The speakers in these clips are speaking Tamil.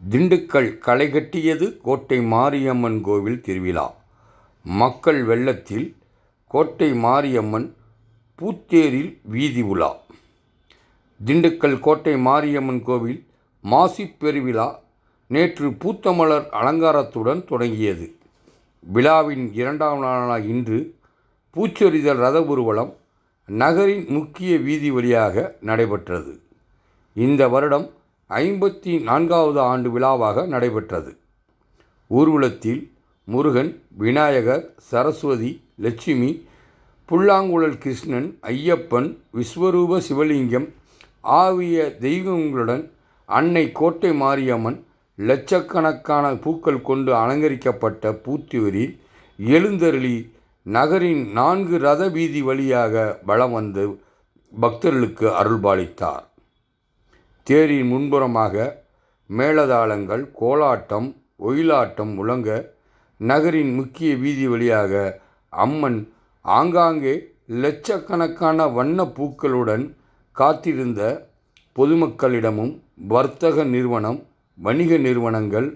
திண்டுக்கல் களைகட்டியது கோட்டை மாரியம்மன் கோவில் திருவிழா. மக்கள் வெள்ளத்தில் கோட்டை மாரியம்மன் பூத்தேரில் வீதி உலா. திண்டுக்கல் கோட்டை மாரியம்மன் கோவில் மாசிப் பெருவிழா நேற்று பூத்தமலர் அலங்காரத்துடன் தொடங்கியது. விழாவின் இரண்டாம் நாளான இன்று பூச்சொரிதல் ரத ஊர்வலம் நகரின் முக்கிய வீதி வழியாக நடைபெற்றது. இந்த வருடம் ஐம்பத்தி நான்காவது ஆண்டு விழாவாக நடைபெற்றது. ஊர்வலத்தில் முருகன் விநாயகர் சரஸ்வதி லட்சுமி புல்லாங்குழல் கிருஷ்ணன் ஐயப்பன் விஸ்வரூப சிவலிங்கம் ஆகிய தெய்வங்களுடன் அன்னை கோட்டை மாரியம்மன் லட்சக்கணக்கான பூக்கள் கொண்டு அலங்கரிக்கப்பட்ட பூத்துவரி எழுந்தருளி நகரின் நான்கு ரத வீதி வழியாக பலம் வந்து பக்தர்களுக்கு அருள்பாலித்தார். தேரின் முன்புறமாக மேளதாளங்கள் கோலாட்டம் ஒயிலாட்டம் முழங்க நகரின் முக்கிய வீதி வழியாக அம்மன் ஆங்காங்கே லட்சக்கணக்கான வண்ண பூக்களுடன் காத்திருந்த பொதுமக்களிடமும் வர்த்தக நிறுவனம் வணிக நிறுவனங்கள்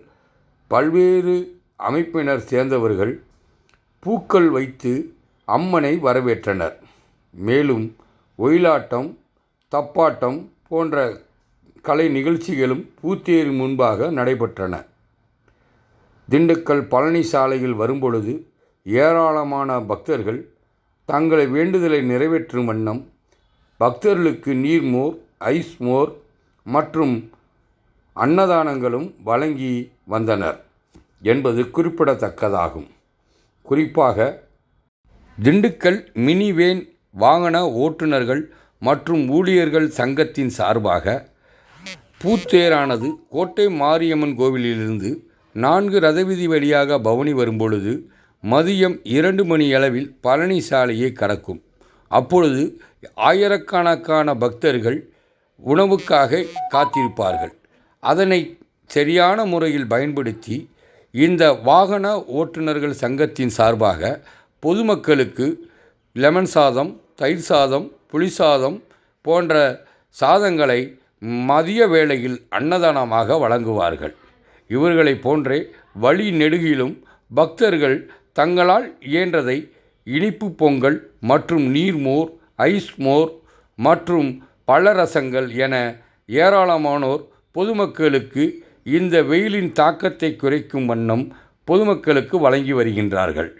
பல்வேறு அமைப்பினர் சேர்ந்தவர்கள் பூக்கள் வைத்து அம்மனை வரவேற்றனர். மேலும் ஒயிலாட்டம் தப்பாட்டம் போன்ற கலை நிகழ்ச்சிகளும் பூத்தேரி முன்பாக நடைபெற்றன. திண்டுக்கல் பழனி சாலையில் வரும்பொழுது ஏராளமான பக்தர்கள் தங்களை வேண்டுதலை நிறைவேற்றும் வண்ணம் பக்தர்களுக்கு நீர்மோர் ஐஸ் மோர் மற்றும் அன்னதானங்களும் வழங்கி வந்தனர் என்பது குறிப்பிடத்தக்கதாகும். குறிப்பாக திண்டுக்கல் மினி வேன் வாகன ஓட்டுநர்கள் மற்றும் ஊழியர்கள் சங்கத்தின் சார்பாக பூத்தேரானது கோட்டை மாரியம்மன் கோவிலிலிருந்து நான்கு ரதவீதி வழியாக பவனி வரும்பொழுது மதியம் இரண்டு மணி அளவில் பழனி சாலையை கடக்கும். அப்பொழுது ஆயிரக்கணக்கான பக்தர்கள் உணவுக்காக காத்திருப்பார்கள். அதனை சரியான முறையில் பயன்படுத்தி இந்த வாகன ஓட்டுநர்கள் சங்கத்தின் சார்பாக பொதுமக்களுக்கு லெமன் சாதம் தயிர் சாதம் புளி சாதம் போன்ற சாதங்களை மதிய வேளையில் அன்னதானமாக வழங்குவார்கள். இவர்களை போன்றே வழி நெடுகிலும் பக்தர்கள் தங்களால் இயன்றதை இனிப்பு பொங்கல் மற்றும் நீர்மோர் ஐஸ் மோர் மற்றும் பழரசங்கள் என ஏராளமானோர் பொதுமக்களுக்கு இந்த வெயிலின் தாக்கத்தை குறைக்கும் வண்ணம் பொதுமக்களுக்கு வழங்கி வருகின்றார்கள்.